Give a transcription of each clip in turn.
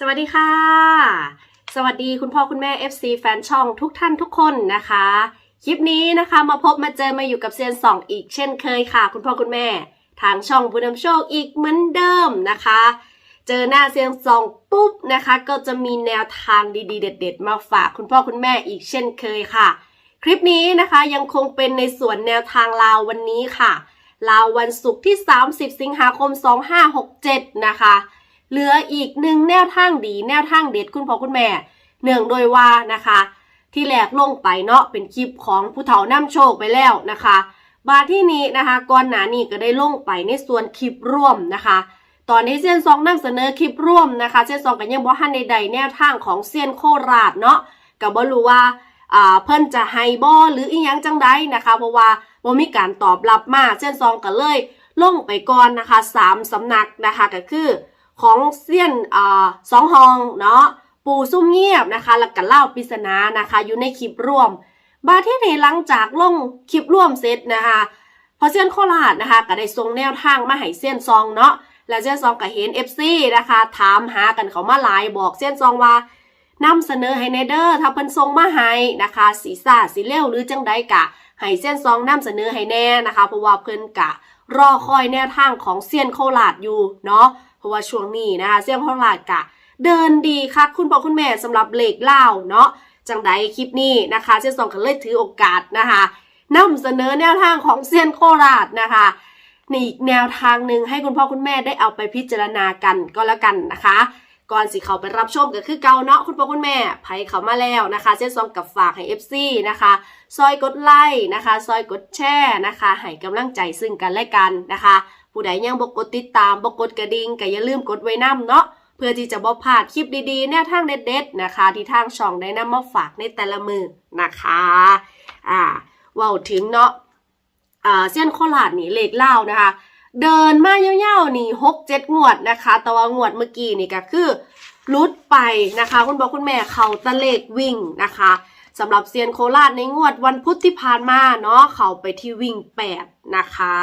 สวัสดีค่ะ สวัสดีคุณพ่อคุณแม่ FC แฟนช่องทุกท่านทุกคนนะคะ คลิปนี้นะคะมาพบมาเจอมาอยู่กับเซียนสองอีกเช่นเคยค่ะ คุณพ่อคุณแม่ ทางช่องบุญนำโชคอีกเหมือนเดิมนะคะ เจอหน้าเซียนสองปุ๊บนะคะ ก็จะมีแนวทางดีๆ เด็ด ๆ มาฝากคุณพ่อคุณแม่อีกเช่นเคยค่ะ คลิปนี้นะคะยังคงเป็นในส่วนแนวทางลาววันนี้ค่ะ ลาววันศุกร์ที่ 30 สิงหาคม 2567 นะคะ เหลืออีกหนึ่งแนวทางดี แนวทางเด็ดคุณพ่อคุณแม่เนื่องโดยว่านะคะ ที่แรกลงไปเนาะเป็นคลิปของผู้เฒ่านำโชคไปแล้วนะคะ บาที่นี้นะคะก่อนหน้านี้ก็ได้ลงไปในส่วนคลิปร่วมนะคะ ตอนนี้เซียนซองนำเสนอคลิปร่วมนะคะเซียนซองก็ยังบ่ทันใดๆแนวทางของเซียนโคราชเนาะก็บ่รู้ว่าอ่าเพิ่นจะให้บ่หรืออีหยังจังใดนะคะ เพราะว่าบ่มีการตอบรับมาเซียนซองก็เลยลงไปก่อนนะคะสามสำนักนะคะก็คือ ของเซียนอ่าสองหองเนาะปู่ซุ่มเงียบนะคะแล้วก็เล่าปริศนานะคะ อยู่ในคลิปร่วม บาร์ที่นี่หลังจากลงคลิปร่วมเสร็จนะคะพอเซียนโคราชนะคะก็ได้ส่งแนวทางมาให้เซียนซองเนาะแล้วเซียนซองก็เห็น FC นะคะ ถามหากันเขามาหลายบอกเซียนซองว่านำเสนอให้ในเด้อถ้าเพิ่นส่งมาให้นะคะสีซ่าสีเลี้ยวหรือจังใดกะให้เซียนซองนำเสนอให้แน่นะคะ เพราะว่าเพิ่นกะ รอคอยแนวทางของเซียนโคราชอยู่เนาะ ราะว่าช่วงนี้นะคะเสี่ยงพลาดกะ เดินดีค่ะคุณพ่อคุณแม่สำหรับเหล็กเล่าเนาะจังใดคลิปนี้นะคะเซียนสองก็เลยถือโอกาสนะคะนำเสนอแนวทางของเซียนโคราชนะคะในอีกแนวทางหนึ่งให้คุณพ่อคุณแม่ได้เอาไปพิจารณากันก็แล้วกันนะคะ ก่อนสิเขาไปรับชมก็คือเกาเนาะคุณพ่อคุณแม่ไผเขามาแล้วนะคะเซียนซองกับฝากให้ FC นะคะ ซอยกดไลค์นะคะ ซอยกดแชร์นะคะให้กำลังใจซึ่งกันและกันนะคะ ผู้ใดยังบ่กดติดตามบ่กดกระดิ่งก็อย่าลืมกดไว้นำเนาะเพื่อที่จะบ่พลาดคลิปดีๆแนวทางเด็ดๆนะคะ ที่ทางช่องได้นำมาฝากในแต่ละมือนะคะอ่าว้าถึงเนาะอ่าเส้นโคราชนี่เลขเล่านะคะ เดินมาเยาวๆนี่หกเจ็ดงวดนะคะแต่ว่างวดเมื่อกี้นี่ก็คือลุดไปนะคะ คุณบอกคุณแม่เขาตะเลขวิ่งนะคะสำหรับเซียนโคราชในงวดวันพุธที่ผ่านมาเนาะเขาไปที่วิ่งแปดนะคะ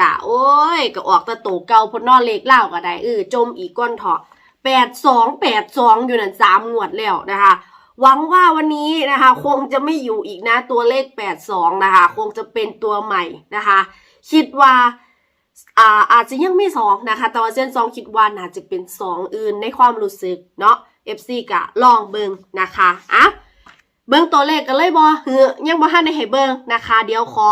กะ โอ้ยก็ออกตะโตเก่าพนนอเล็กเล่าก็ได้เออจมอีกก้อนเถาะแปดสองแปดสองอยู่นั่นสามงวดแล้วนะคะหวังว่าวันนี้นะคะ คงจะไม่อยู่อีกนะตัวเลขแปดสองนะคะ คงจะเป็นตัวใหม่นะคะ คิดว่าอ่าอาจจะยังไม่สองนะคะ แต่ว่าเส้นสองคิดว่าน่าจะเป็นสองอื่นในความรู้สึกเนาะ FC กะลองเบิงนะคะอะเบิงตัวเลขกันเลยบอเฮือยังบ่ทันได้ให้เบิงนะคะ เดี๋ยวขอ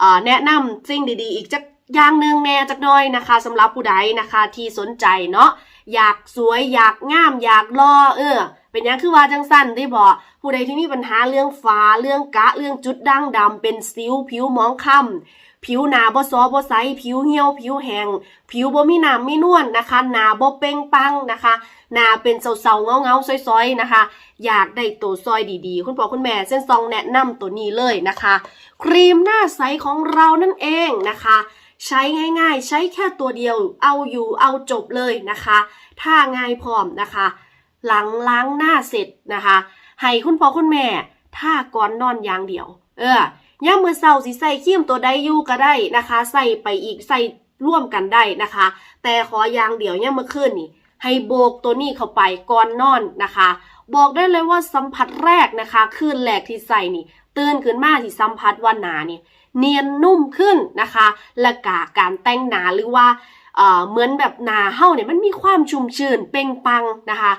อ่อแนะนำสิ่งดีๆ อีกจัก อย่างหนึ่งแน่จักน่อยนะคะสำหรับผู้ใดนะคะที่สนใจเนาะอยากสวยอยากงามอยากรอเออ เป็นยังคือว่าจังสั้นที่บอกผู้ใดที่มีปัญหาเรื่องฟ้าเรื่องกะเรื่องจุดด่างดำเป็นสิวผิวมองคล้ำผิวหนาบ่ซอบ่ใสผิวเหี่ยว ผิวแห้งผิวบ่มีน้ำมีนวลนนะคะหนาบ่เป่งปังนะคะหนาเป็นเซาๆเงาๆซอยๆนะคะ อยากได้ตัวซอยดีๆ คุณพ่อคุณแม่เส้นซองแนะนำตัวนี้เลยนะคะ ครีมหน้าใสของเรานั่นเองนะคะ ใช้ง่ายๆ ใช้แค่ตัวเดียว เอาอยู่เอาจบเลยนะคะ ถ้าง่ายพร้อมนะคะ หลังล้างหน้าเสร็จนะคะ ให้คุณพ่อคุณแม่ถ้าก่อนนอนอย่างเดียว เออย่ามมือเศร้าสิใส่ครีมตัวใดอยู่ก็ได้นะคะ ใส่ไปอีกใส่ร่วมกันได้นะคะ แต่ขออย่างเดียวย่ามมือคืนนี่ ให้โบกตัวนี้เข้าไปก่อนนอนนะคะ บอกได้เลยว่าสัมผัสแรกนะคะ คืนแรกที่ใส่นี่ ตื่นขึ้นมาที่สัมผัสว่าหนาเนี่ยเนียนนุ่มขึ้นนะคะ และกาการแต่งหนาหรือว่าเอ่อเหมือนแบบหนาเฮ้าเนี่ยมันมีความชุ่มชื่นเป่งปังนะคะ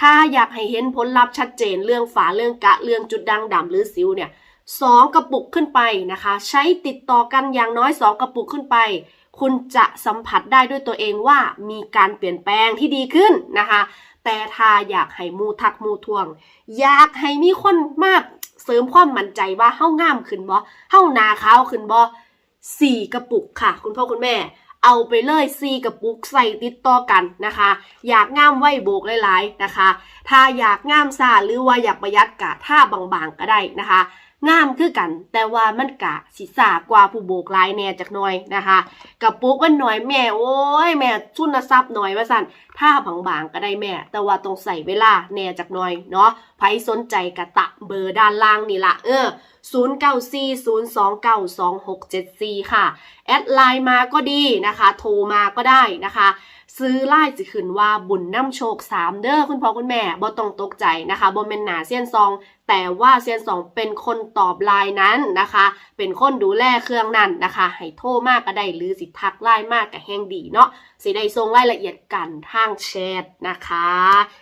ถ้าอยากให้เห็นผลลัพธ์ชัดเจนเรื่องฝาเรื่องกะเรื่องจุดด่างดำหรือสิวเนี่ยสองกระปุกขึ้นไปนะคะ ใช้ติดต่อกันอย่างน้อยสองกระปุกขึ้นไป คุณจะสัมผัสได้ด้วยตัวเองว่ามีการเปลี่ยนแปลงที่ดีขึ้นนะคะ แต่ถ้าอยากให้หมูทักหมูทวง อยากให้มีคนมากเสริมความมั่นใจว่าเฮ้างามขึ้นบ่เฮ้านาขาวขึ้นบ่สี่กระปุกค่ะ คุณพ่อคุณแม่ เอาไปเลยซีกระปุกใส่ติดต่อกันนะคะ อยากงามไว้โบกหลายๆนะคะ ถ้าอยากงามซาหรือว่าอยากประหยัดกะท่าบางๆก็ได้นะคะงามคือกัน แต่ว่ามันกะสิสากว่าผู้โบกลายแน่จักหน่อยนะคะกระปุกมันหน่อยแม่โอ้ยแม่ทุนทรัพย์หน่อยว่าสั่นถ้าบางๆก็ได้แม่ แต่ว่าต้องใส่เวลาแน่จักหน่อยเนาะเพสนใจกะตะเบอร์ด้านล่างนี่ละเออ0940292674 ค่ะ แอดไลน์มาก็ดีนะคะ โทรมาก็ได้นะคะ ซื้อไล่จะขึ้นว่าบุญน้ำโชค 3 เด้อคุณพ่อคุณแม่บ่ต้องตกใจนะคะบ่เป็นหนาเซียนซอง แต่ว่าเซียนซองเป็นคนตอบไลน์นั้นนะคะ เป็นคนดูแลเครื่องนั้นนะคะ ให้โทรมากก็ได้หรือสิทักไลน์มากก็แห้งดีเนาะสิได้ส่งรายละเอียดกันทางแชทนะคะ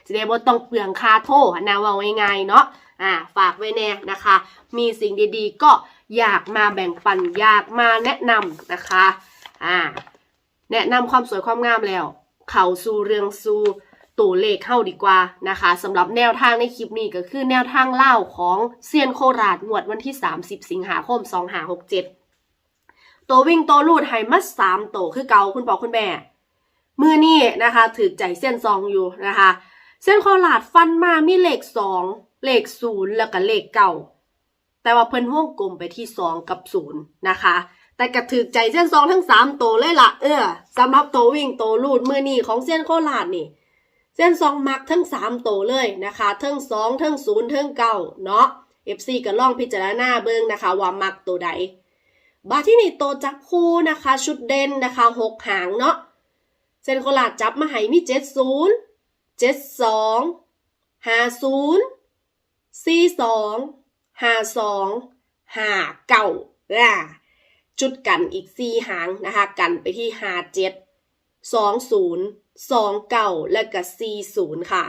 สิได้บ่ต้องเปลืองค่าโทรนะว่าง่ายๆเนาะอ่าฝากไว้แน่นะคะ มีสิ่งดีๆ ก็อยากมาแบ่งปันอยากมาแนะนำนะคะอ่าแนะนำความสวยความงามแล้ว เข้าสู่เรื่องสู่ตัวเลขเข้าดีกว่านะคะสำหรับแนวทางในคลิปนี้ก็คือแนวทางเล่าของเซียนโคราชงวดวันที่ 30 สิงหาคม 2567ตัววิ่งตัวลูดไฮมัสสามตัวคือเกาคุณบอคุณแม่ มือนี่นะคะถือใจเส้นซองอยู่นะคะ เส้นโคราชฟันมามีเลขสองเลขศูนย์แล้วก็เลขเก่าแต่ว่าเพิ่นวงกลมไปที่สองกับศูนย์นะคะ แต่กระถือใจเส้นซองทั้งสามตัวเลยล่ะ เออสำหรับตัววิ่งตัวลูดมือนี่ของเส้นโคราชนี่ เส้นซองมักทั้งสามตัวเลยนะคะทั้งสองทั้งศูนย์ทั้งเก้าเนาะ FC ก็ลองพิจารณาเบิ่งนะคะ ว่ามักตัวใดบาที่นี่โตวจับคู่นะคะ ชุดเด่นนะคะหกหางเนาะ นโคราชจับมาให้มีเจ็ดศูนย์เจ็ดสองห้าศูนย์สี่สองห้าสองห้าเก้าล่ะจุดกันอีกสี่หางนะคะกันไปที่ห้าเจ็ดสองศูนย์สองเก้าและก็สี่ศูนย์ค่ะ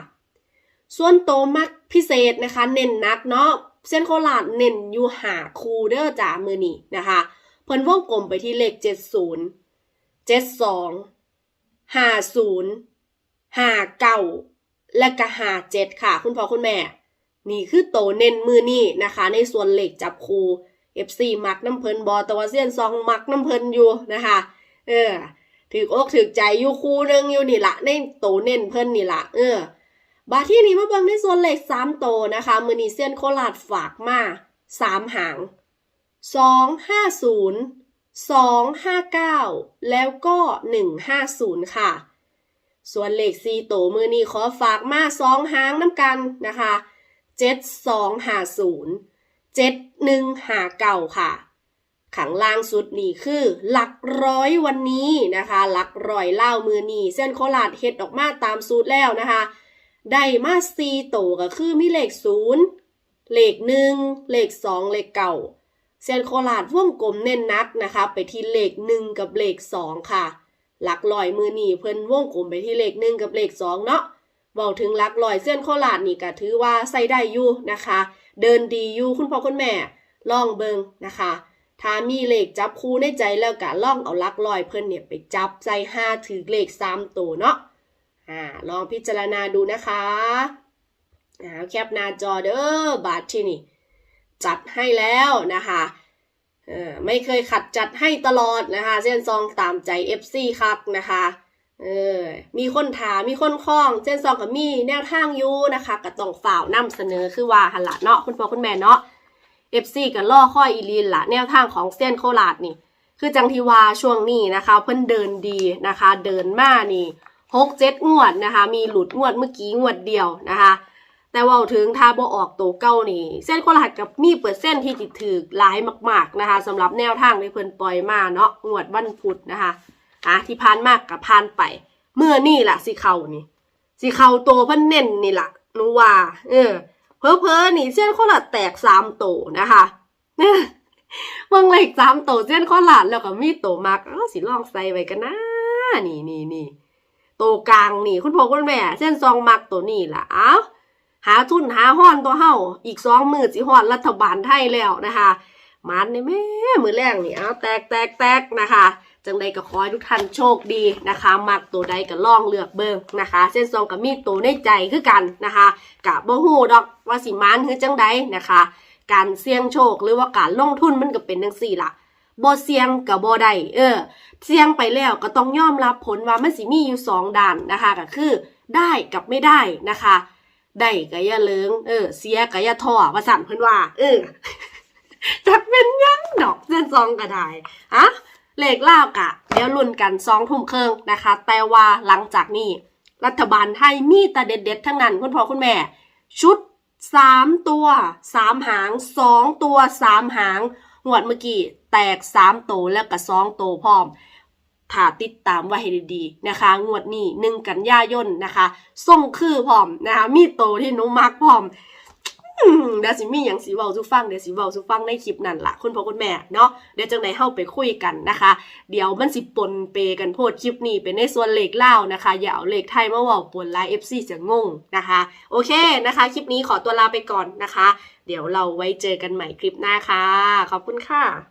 ส่วนโตมักพิเศษนะคะ เน้นนักเนาะเส้นโคราชเน้นอยู่หาคูเดอร์จ่ามือนี่นะคะ เพิ่นวงกลมไปที่เลขเจ็ดศูนย์เจ็ดสอง ห้าศูนย์ห้าเก้าและก็ห้าเจ็ดค่ะ คุณพ่อคุณแม่ นี่คือโตเน้นมือนี่นะคะ ในส่วนเหลขจับคู FC มักน้ำเพลินบอตะวันเซียนซองมักน้ำเพลินอยู่นะคะ เออถืออกถือใจอยู่คู่หนึงอยู่นี่ละในโตเน้นเพิ่นนี่ละเออบาที่นี้มาเบิ่งในส่วนเหลขสามโตนะคะมือนีเส้นโคราชฝากมาสามหางสองห้าศูนย์ สองห้าเก้าแล้วก็หนึ่งห้าศูนย์ค่ะ ส่วนเลขสีโตมือนี้ขอฝากมาสองหางน้ำกันนะคะเจ็ดสองห้าศูนย์เจ็ดหนึ่งห้าเก้าค่ะขังล่างสุดนี่คือหลักร้อยวันนี้นะคะ หลักร้อยเล่ามือนี่เส้นโคราชเฮ็ดออกมาตามสูตรแล้วนะคะ ได้มาสีโตก็คือมีเลขศูนย์เลขหนึ่งเลขสองเลขเก่า เส้นโคราชวงกลมเน้นนักนะคะไปที่เลขหนึ่งกับเลขสองค่ะ หลักลอยมือหนีเพิ่นวงกลมไปที่เลขหนึ่งกับเลขสองเนาะบอกถึงหลักลอยเส้นโคราชนี่ก็ถือว่าใส่ได้อยู่นะคะ เดินดีอยู่คุณพ่อคุณแม่ลองเบิงนะคะถ้ามีเลขจับคู่ในใจแล้วก็ล่องเอาลักลอยเพิ่นเนี่ยไปจับใจห้าถือเลขสามตัวเนาะอ่าลองพิจารณาดูนะคะอ่าแคปหน้าจอเด้อบาทที่นี่ จัดให้แล้วนะคะเออไม่เคยขัดจัดให้ตลอดนะคะ เส้นซองตามใจ FC ครับนะคะเออมีคนถามมีคนคล้องเส้นซองกับมีแนวทางอยู่นะคะก็ต้องฝ่าวนำเสนอคือว่าหันละเนาะคุณพ่อคุณแม่เนาะ FC ก็ล่อค่อยอีลีนละแนวทางของเส้นโคราชนี่ คือจังทีวาช่วงนี้นะคะ เพิ่นเดินดีนะคะ เดินมานี่หกเจ็ดงวดนะคะ มีหลุดงวดเมื่อกี้งวดเดียวนะคะ แต่ว่าถึงถ้าบ่ออกตัวเก้านี่เส้นโคราชกับมีเปอร์เซ็นที่จิถือหลายมาก ๆนะคะสำหรับแนวทางที่เพิ่นปล่อยมาเนาะงวดวันพุธนะคะอะที่ผ่านมากกับผ่านไปเมื่อนี่ล่ะสิเขานี่สิเข้าตัวเพิ่นเน้นนี่ล่ะนูว่า เออ เพอเพอนี่เส้นโคราชแตกสามโตนะคะเนี่ยเบิ่งเลขสามโตเส้นโคราชแล้วก็มีตัวมักเอ้าสิลองใส่ไว้กันนะนี่นี่นี่โตกลางนี่ คุณพ่อคุณแม่เส้นซองมักตัวนี้ล่ะเอ้า หาทุนหาห้อนตัวเฮาอีกสองมือสิฮอดรัฐบาลไทยแล้วนะคะมันนี่แม่มือแรกนี่เอาแตกแตกแตกนะคะจังใดก็ขอให้ทุกท่านโชคดีนะคะมักตัวใดก็ล่องเลือกเบิ่งนะคะ เส้นซองกับมีดตัวในใจคือกันนะคะกะบ่ฮู้ดอกว่าสิมันคือจังใดนะคะ การเสี่ยงโชคหรือว่าการลงทุนมันก็เป็นจังซี่ล่ะบ่เสี่ยงกับบ่ได้เออ เสี่ยงไปแล้วก็ต้องยอมรับผลว่ามันสิมีอยู่สองด้านนะคะก็คือได้กับไม่ได้นะคะ ได้ก็อย่าเลิงเออ เสียก็อย่าท้อว่าสั่นเพิ่นว่า เออจักเป็นยังดอกเส้นซองก็ได้อะเลขเล่ากะ เดี๋ยวลุ้นกันสองทุ่มครึ่งนะคะ แต่ว่าหลังจากนี้ รัฐบาลไทยมีแต่เด็ดๆทั้งนั้นคุณพ่อคุณแม่ ชุดสามตัวสามหางสองตัวสามหางงวดเมื่อกี้ แตกสามตัวแล้วก็สองตัวพร้อม ถ้าติดตามไว้ให้ดีๆนะคะ งวดนี้หนึ่งกันยายนนะคะส่งคือพร้อมนะคะมีโตที่หนุมักพร้อมเดี๋ยวสิมีอย่างสีเว้าสุฟังเดี๋ยวสิเว้าสุฟังในคลิปนั่นละคุณพ่อคุณแม่เนาะเดี๋ยวจังไหนเฮาไปคุยกันนะคะ เดี๋ยวมันสิปนเปกันโพดคลิปนี้เป็นในส่วนเลขเล่านะคะ อย่าเอาเลขไทยมาว่าปนไลน์ FC จะงงนะคะ โอเคนะคะ คลิปนี้ขอตัวลาไปก่อนนะคะ เดี๋ยวเราไว้เจอกันใหม่คลิปหน้าค่ะ ขอบคุณค่ะ